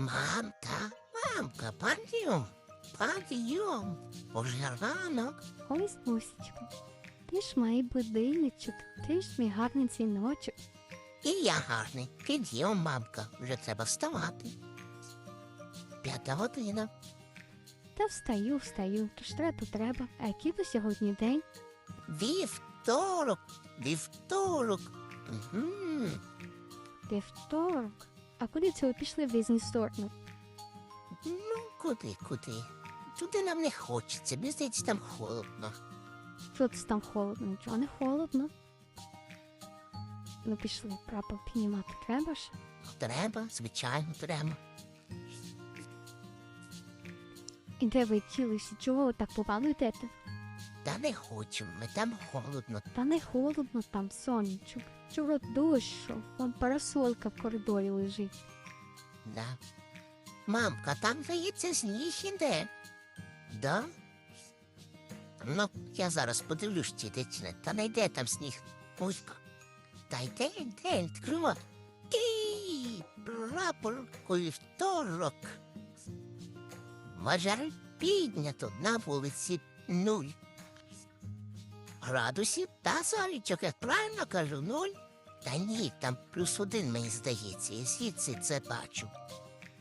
Мамка, мамка, підйом, підйом. Уже ранок. Ось Мусечка. Ти ж мій будильничок, ти ж мій гарний дзвіночок. І я гарний. Підйом, мамка, вже треба вставати. П'ята година. Та встаю, встаю, то ж треба, то треба. А який би сьогодні день? Вівторок, вівторок. Угу. Вівторок. А куди це ви пішли в різні сторони? Ну, куди, куди? Туди нам не хочеться, мені здається, там холодно. Що це там холодно? Нічого не холодно. Ну пішли, прапор піднімати треба ж. Треба, звичайно, треба. І де ви тілися? Чого ви так повало йдете? Та не хочемо, ми там холодно. Та не холодно там, сонечок. Чого дощу? Вон парасолька в коридорі лежить. Да. Мамка, там здається сніг іде. Да? Ну, я зараз подивлюсь, чи йде чи не. Та не йде там сніг. Муська. Та йде, йде, відкрива. І прапор у вівторок. Вважар піднято на вулиці нуль. Градусів та сонечок, я правильно кажу, нуль? Та ні, там плюс один, мені здається, я звідси це бачу.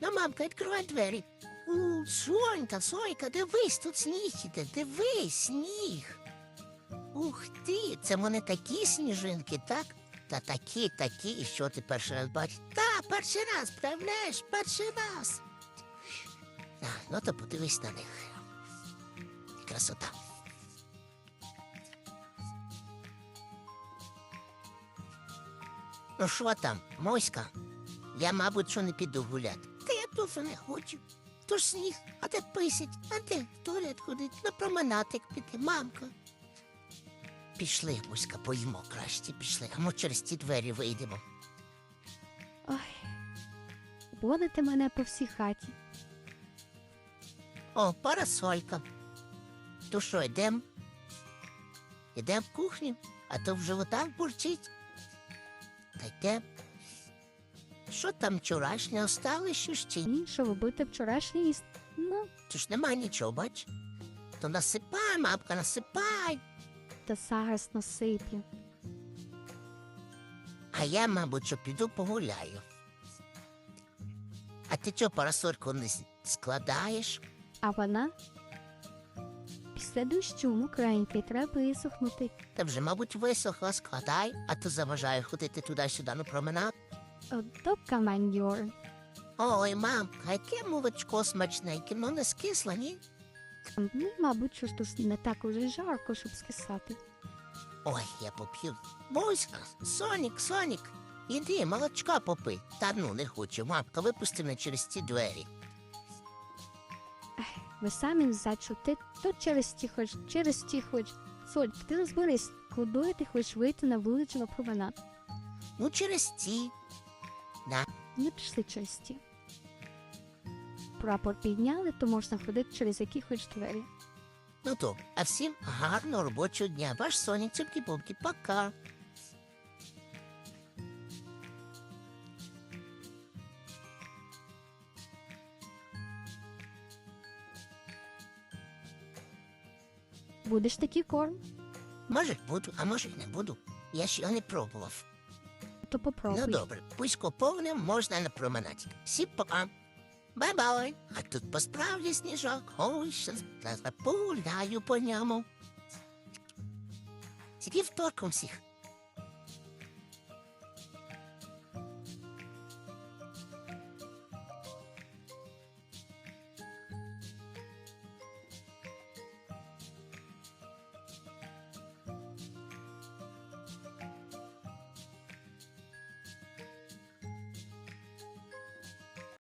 Ну, мамка, відкривай двері. У, Сонька, Сонька, дивись, тут сніг іде, дивись, сніг. Ух ти, це вони такі сніжинки, так? Та такі, такі, що ти перший раз бачиш? Та, перший раз, правляєш, перший раз. А, ну то подивись на них. Красота. Ну що там, моська? Я, мабуть, що не піду гуляти. Та я дуже не хочу. То сніг, а де писять, а де в туалет ходить, на променадик піти, мамка. Пішли, Муська, поїмо краще, пішли, а ми через ті двері вийдемо. Ой. Водите мене по всій хаті. О, парасолька. То що, йдем? Йдем в кухню, а то в животах бурчить. Та йдем. Що там вчорашнє осталось що ще? Ні, що будете вчорашнє їсти? Ну, Тут ж нема нічого, бач? То насипай, мамка, насипай. та зараз насиплю. А я, мабуть, що піду погуляю. А ти чого парасольку не с- складаєш? А вона? Після дощу мокренька треба висохнути. Та вже, мабуть, висохла, складай, а то заважає ходити туди-сюди на променад. Ото командьор. Ой, мамка, яке молочко смачненьке, ну не скисло, ні? Ну, мабуть, що тут не так уже жарко, щоб скисати. Ой, я поп'ю. Буська, Сонік, Сонік, іди, молочка попий. Та ну не хочу, мамка, випусти мене через ці двері. Ви самі не знаєте, що ти то через ті хоч, через ті хоч. Соль, ти розберись, куди ти хочеш вийти на вулицю на променад. Ну, через ці. Не пішли через ті. Прапор підняли, то можна ходити через які хоч двері. Ну то, а всім гарного робочого дня. Ваш Сонік, цюбки-бубки, пока. Будеш такий корм, Може буду, а може й не буду. Я ще його не пробував. то попробуй. Ну добре, пусько повним можна на променаді. Всі пока. Бай-бай. А тут по справді сніжок. Ой, що погуляю по ньому. Тільки вторком всіх.